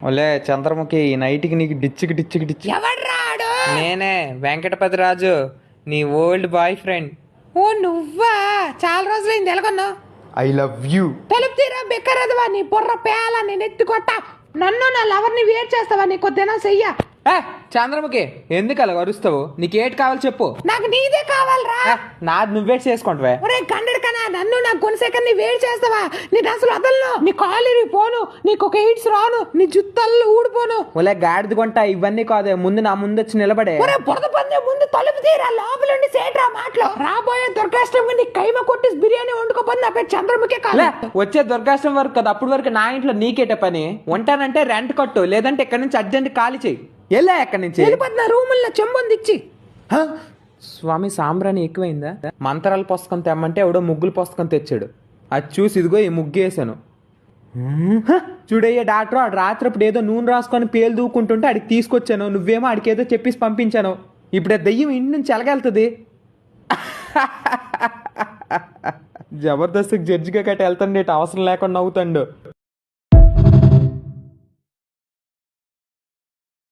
ఒలే చంద్రముఖి ఈ నైట్కి నీకు డిచ్చికి డిచ్చికి డిచ్చి ఎవడ్రాడు నేనే వెంకటపతి రాజు నీ ఓల్డ్ బాయ్ ఫ్రెండ్. ఓ నువ్వా? చాలా రోజులైంది ఎలాగొన్నావు? I love you. తలుపు తీరా బెక్కరదవా నీ బుర్ర పేల నేను ఎత్తుకొట్ట. నన్ను నా లవర్ని వేట్ చేస్తావా నీ కొద్దినం చెయ్య? ఏ చంద్రముఖి ఎందుకు అలా అరుస్తావు? నీకేటి కావాలి చెప్పు. నాకు నీదే కావాలరా. నాది నువ్వే చేసుకుంటావే. ఒరే నా కొనసేకని వేడి చేస్తావా? నీ డ్రెస్సులు వదలను. నీ కాలు పోను నీకు ఒక ఎయిడ్స్ రాను. నీ జుత్తల్లో ఊడిపోను. ఒలే గాడిద కొంట ఇవన్నీ కాదే. ముందు నా ముందు వచ్చి నిలబడే. ఒరే బురద పందే ముందు తలుపు తీరా. లోపలుండి సేట్రా మాటలు. రాబోయే దుర్గాష్టమి నీ కైమ కొట్టి బిర్యానీ వండుకోపోతే నా పేరు చంద్రముఖే కాదు. వచ్చే దుర్గాష్టం వరకు కదా. అప్పుడు వరకు నా ఇంట్లో నీకేట పని? ఉంటానంటే రెంట్ కట్టు. లేదంటే ఇక్కడ నుంచి అర్జెంట్ ఖాళీ చెయ్యి వెళ్ళా ఎక్కడి నుంచి? రూముల్లో చెంబొందిచ్చి? స్వామి సాంబ్రాణి ఎక్కువైందా? మంత్రాల పుస్తకం తెమ్మంటే ఎవడో ముగ్గుల పుస్తకం తెచ్చాడు. అది చూసి ఇదిగో ఈ ముగ్గు వేసాను? చూడయ్యే డాక్టర్ ఆడు రాత్రి అప్పుడు ఏదో నూనె రాసుకొని పేలు దూకుంటుంటే ఆడికి తీసుకొచ్చాను. నువ్వేమో ఆడికి ఏదో చెప్పేసి పంపించాను. ఇప్పుడు ఆ దెయ్యం ఇంటి నుంచి ఎలాగెళ్తుంది. జబర్దస్త్ జడ్జిగా కట్టి వెళ్తాండి ఇటు అవసరం లేకుండా అవుతాడు